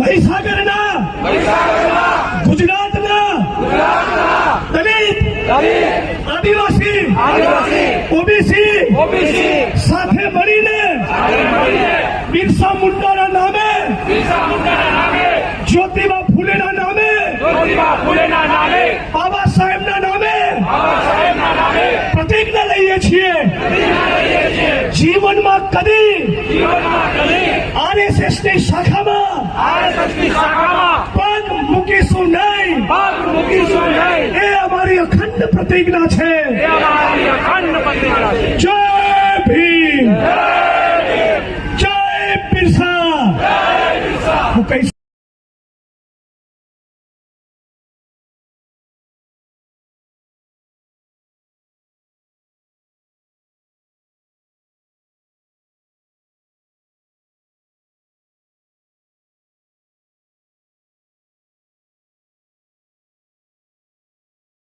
મહીસાગરના! ગુજરાતના! દલિત! આદિવાસી! ઓબીસી! સાથે મળીને બિરસા મુંડાના નામે જ્યોતિબા ફુલેના નામે બાબા સાહેબના નામે પ્રતિજ્ઞા લઈએ છીએ. જીવનમાં કદી આરએસએસની શાખા એ અમારી અખંડ પ્રતિજ્ઞા છે જય ભીમ જય બિરસા હું કહીશ